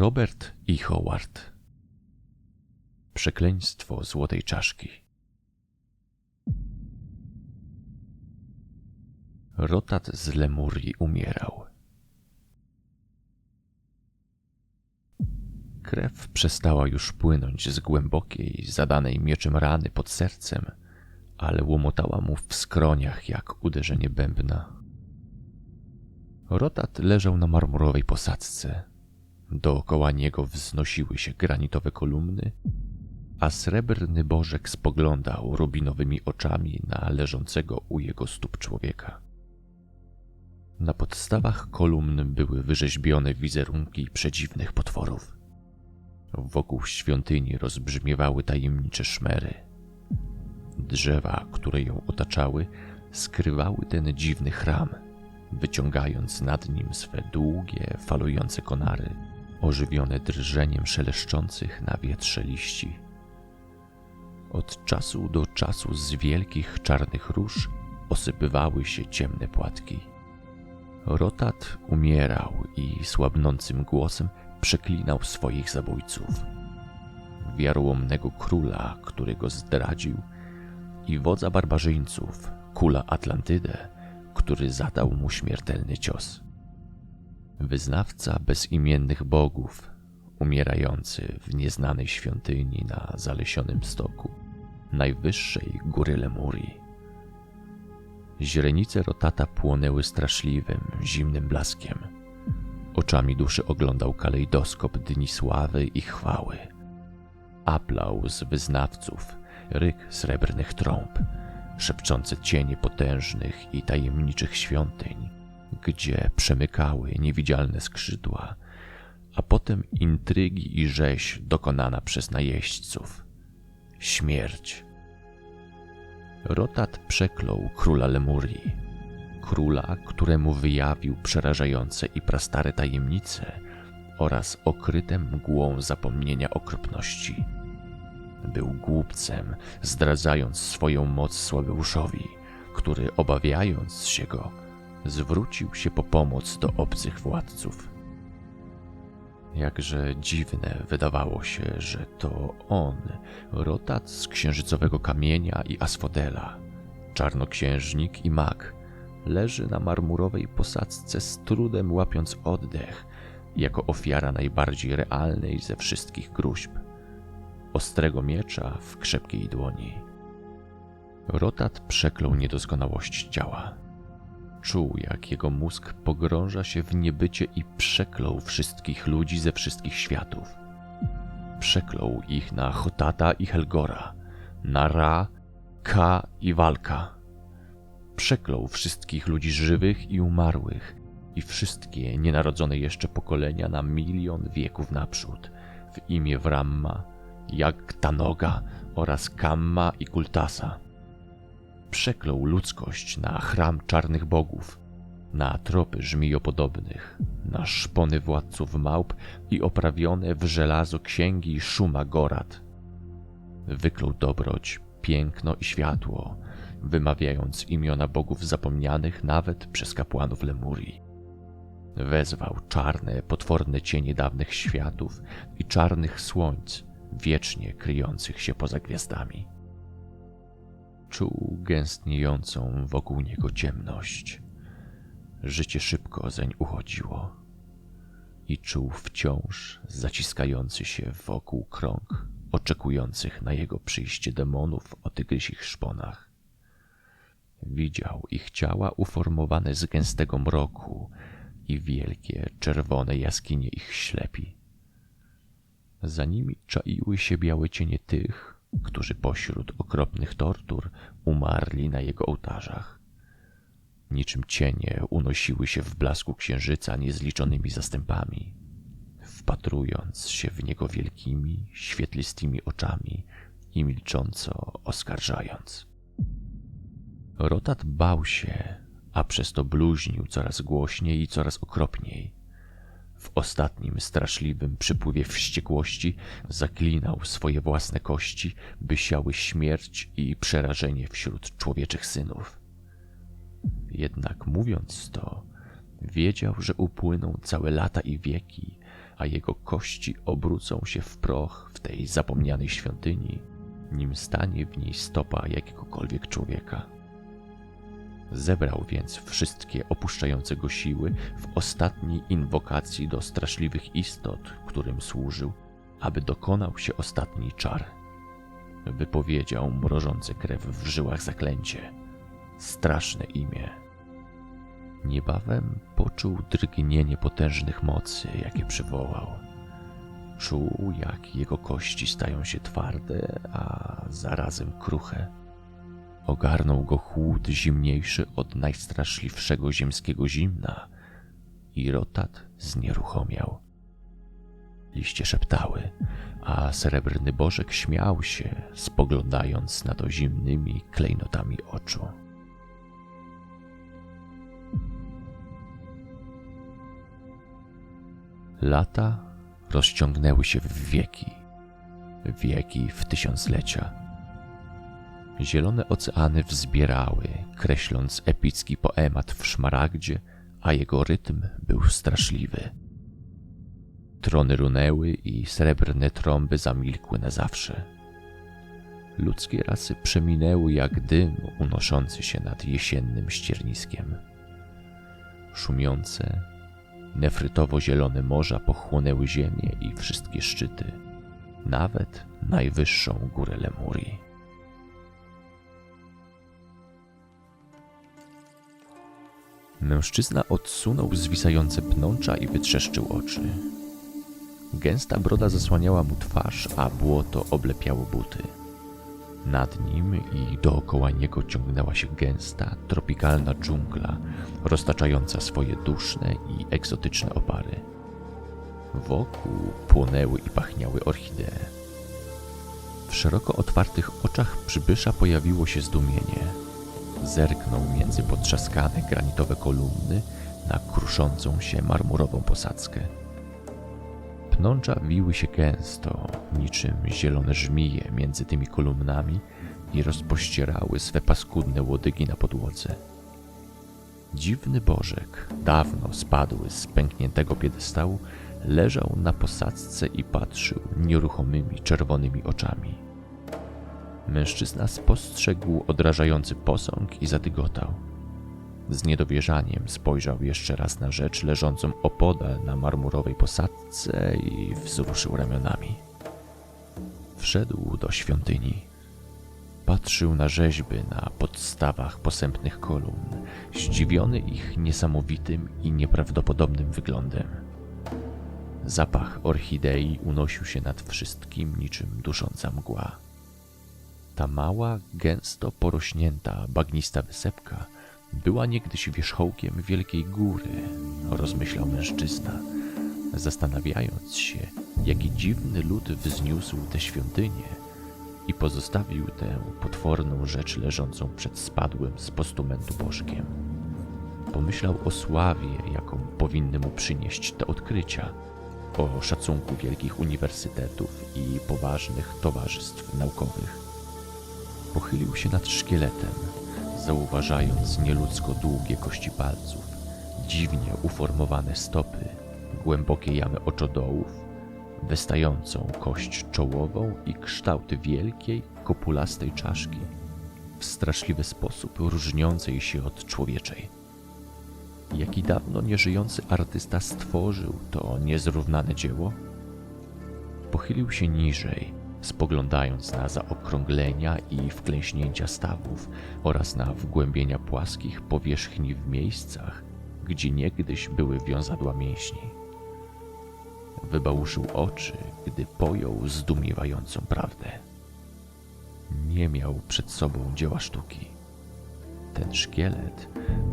Robert i Howard. Przekleństwo złotej czaszki. Rotat z Lemurii umierał. Krew przestała już płynąć z głębokiej, zadanej mieczem rany pod sercem, ale łomotała mu w skroniach jak uderzenie bębna. Rotat leżał na marmurowej posadzce. Dookoła niego wznosiły się granitowe kolumny, a srebrny bożek spoglądał rubinowymi oczami na leżącego u jego stóp człowieka. Na podstawach kolumn były wyrzeźbione wizerunki przedziwnych potworów. Wokół świątyni rozbrzmiewały tajemnicze szmery. Drzewa, które ją otaczały, skrywały ten dziwny chram, wyciągając nad nim swe długie, falujące konary, ożywione drżeniem szeleszczących na wietrze liści. Od czasu do czasu z wielkich czarnych róż osypywały się ciemne płatki. Rotat umierał i słabnącym głosem przeklinał swoich zabójców. Wiarłomnego króla, który go zdradził, i wodza barbarzyńców, kula Atlantydę, który zadał mu śmiertelny cios. Wyznawca bezimiennych bogów, umierający w nieznanej świątyni na zalesionym stoku, najwyższej góry Lemurii. Źrenice Rotata płonęły straszliwym, zimnym blaskiem. Oczami duszy oglądał kalejdoskop dni sławy i chwały. Aplauz wyznawców, ryk srebrnych trąb, szepczące cienie potężnych i tajemniczych świątyń, gdzie przemykały niewidzialne skrzydła, a potem intrygi i rzeź dokonana przez najeźdźców. Śmierć. Rotat przeklął króla Lemurii, króla, któremu wyjawił przerażające i prastare tajemnice oraz okryte mgłą zapomnienia okropności. Był głupcem, zdradzając swoją moc Słabeuszowi, który obawiając się go, zwrócił się po pomoc do obcych władców. Jakże dziwne wydawało się, że to on, rotat z księżycowego kamienia i asfodela, czarnoksiężnik i mag, leży na marmurowej posadzce z trudem łapiąc oddech, jako ofiara najbardziej realnej ze wszystkich gruźb ostrego miecza w krzepkiej dłoni. Rotat przeklął niedoskonałość ciała. Czuł, jak jego mózg pogrąża się w niebycie i przeklął wszystkich ludzi ze wszystkich światów. Przeklął ich na Hotata i Helgora, na Ra, Ka i Walka. Przeklął wszystkich ludzi żywych i umarłych i wszystkie nienarodzone jeszcze pokolenia na milion wieków naprzód w imię Wramma, jak Tanoga oraz Kamma i Kultasa. Przeklął ludzkość na chram czarnych bogów, na tropy żmijopodobnych, na szpony władców małp i oprawione w żelazo księgi Szuma Gorat. Wyklął dobroć, piękno i światło, wymawiając imiona bogów zapomnianych nawet przez kapłanów Lemurii. Wezwał czarne, potworne cienie dawnych światów i czarnych słońc, wiecznie kryjących się poza gwiazdami. Czuł gęstniejącą wokół niego ciemność. Życie szybko zeń uchodziło i czuł wciąż zaciskający się wokół krąg oczekujących na jego przyjście demonów o tygrysich szponach. Widział ich ciała uformowane z gęstego mroku i wielkie, czerwone jaskinie ich ślepi. Za nimi czaiły się białe cienie tych, którzy pośród okropnych tortur umarli na jego ołtarzach. Niczym cienie unosiły się w blasku księżyca niezliczonymi zastępami, wpatrując się w niego wielkimi, świetlistymi oczami i milcząco oskarżając. Rotat bał się, a przez to bluźnił coraz głośniej i coraz okropniej. W ostatnim straszliwym przypływie wściekłości zaklinał swoje własne kości, by siały śmierć i przerażenie wśród człowieczych synów. Jednak mówiąc to, wiedział, że upłyną całe lata i wieki, a jego kości obrócą się w proch w tej zapomnianej świątyni, nim stanie w niej stopa jakiegokolwiek człowieka. Zebrał więc wszystkie opuszczające go siły w ostatniej inwokacji do straszliwych istot, którym służył, aby dokonał się ostatni czar. Wypowiedział mrożące krew w żyłach zaklęcie. Straszne imię. Niebawem poczuł drgnienie potężnych mocy, jakie przywołał. Czuł, jak jego kości stają się twarde, a zarazem kruche. Ogarnął go chłód zimniejszy od najstraszliwszego ziemskiego zimna i rotat znieruchomiał. Liście szeptały, a srebrny bożek śmiał się, spoglądając na to zimnymi klejnotami oczu. Lata rozciągnęły się w wieki, wieki w tysiąclecia. Zielone oceany wzbierały, kreśląc epicki poemat w szmaragdzie, a jego rytm był straszliwy. Trony runęły i srebrne trąby zamilkły na zawsze. Ludzkie rasy przeminęły jak dym unoszący się nad jesiennym ścierniskiem. Szumiące, nefrytowo-zielone morza pochłonęły ziemię i wszystkie szczyty, nawet najwyższą górę Lemurii. Mężczyzna odsunął zwisające pnącza i wytrzeszczył oczy. Gęsta broda zasłaniała mu twarz, a błoto oblepiało buty. Nad nim i dookoła niego ciągnęła się gęsta, tropikalna dżungla, roztaczająca swoje duszne i egzotyczne opary. Wokół płonęły i pachniały orchidee. W szeroko otwartych oczach przybysza pojawiło się zdumienie. Zerknął między potrzaskane granitowe kolumny na kruszącą się marmurową posadzkę. Pnącza wiły się gęsto, niczym zielone żmije między tymi kolumnami i rozpościerały swe paskudne łodygi na podłodze. Dziwny bożek, dawno spadły z pękniętego piedestału, leżał na posadzce i patrzył nieruchomymi czerwonymi oczami. Mężczyzna spostrzegł odrażający posąg i zadygotał. Z niedowierzaniem spojrzał jeszcze raz na rzecz leżącą opodal na marmurowej posadzce i wzruszył ramionami. Wszedł do świątyni. Patrzył na rzeźby na podstawach posępnych kolumn, zdziwiony ich niesamowitym i nieprawdopodobnym wyglądem. Zapach orchidei unosił się nad wszystkim niczym dusząca mgła. Ta mała, gęsto porośnięta, bagnista wysepka była niegdyś wierzchołkiem wielkiej góry, rozmyślał mężczyzna, zastanawiając się, jaki dziwny lud wzniósł tę świątynię i pozostawił tę potworną rzecz leżącą przed spadłym z postumentu bożkiem. Pomyślał o sławie, jaką powinny mu przynieść te odkrycia, o szacunku wielkich uniwersytetów i poważnych towarzystw naukowych. Pochylił się nad szkieletem, zauważając nieludzko długie kości palców, dziwnie uformowane stopy, głębokie jamy oczodołów, wystającą kość czołową i kształty wielkiej, kopulastej czaszki, w straszliwy sposób różniącej się od człowieczej. Jaki dawno nieżyjący artysta stworzył to niezrównane dzieło? Pochylił się niżej, spoglądając na zaokrąglenia i wklęśnięcia stawów oraz na wgłębienia płaskich powierzchni w miejscach, gdzie niegdyś były wiązadła mięśni. Wybałuszył oczy, gdy pojął zdumiewającą prawdę. Nie miał przed sobą dzieła sztuki. Ten szkielet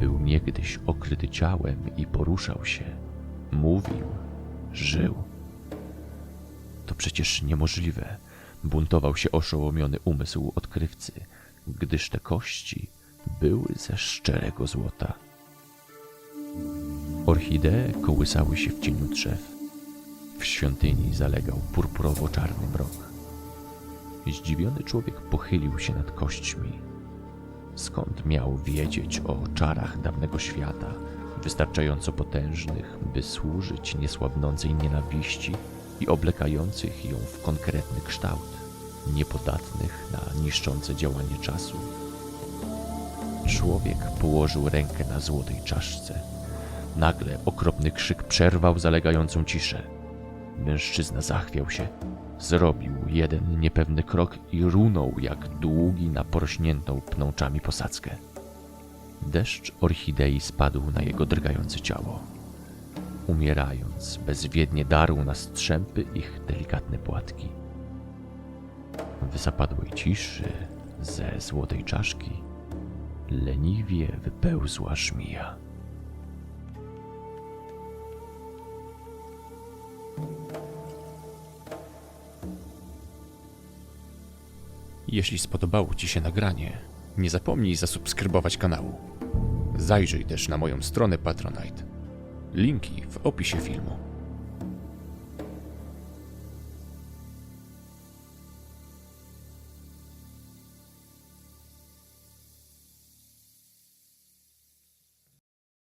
był niegdyś okryty ciałem i poruszał się, mówił, żył. To przecież niemożliwe, buntował się oszołomiony umysł odkrywcy, gdyż te kości były ze szczerego złota. Orchidee kołysały się w cieniu drzew. W świątyni zalegał purpurowo-czarny mrok. Zdziwiony człowiek pochylił się nad kośćmi. Skąd miał wiedzieć o czarach dawnego świata, wystarczająco potężnych, by służyć niesłabnącej nienawiści i oblekających ją w konkretny kształt, niepodatnych na niszczące działanie czasu. Człowiek położył rękę na złotej czaszce. Nagle okropny krzyk przerwał zalegającą ciszę. Mężczyzna zachwiał się. Zrobił jeden niepewny krok i runął jak długi na porośniętą pnączami posadzkę. Deszcz orchidei spadł na jego drgające ciało. Umierając, bezwiednie darł na strzępy ich delikatne płatki. W zapadłej ciszy ze złotej czaszki leniwie wypełzła żmija. Jeśli spodobało Ci się nagranie, nie zapomnij zasubskrybować kanału. Zajrzyj też na moją stronę Patronite. Linki w opisie filmu.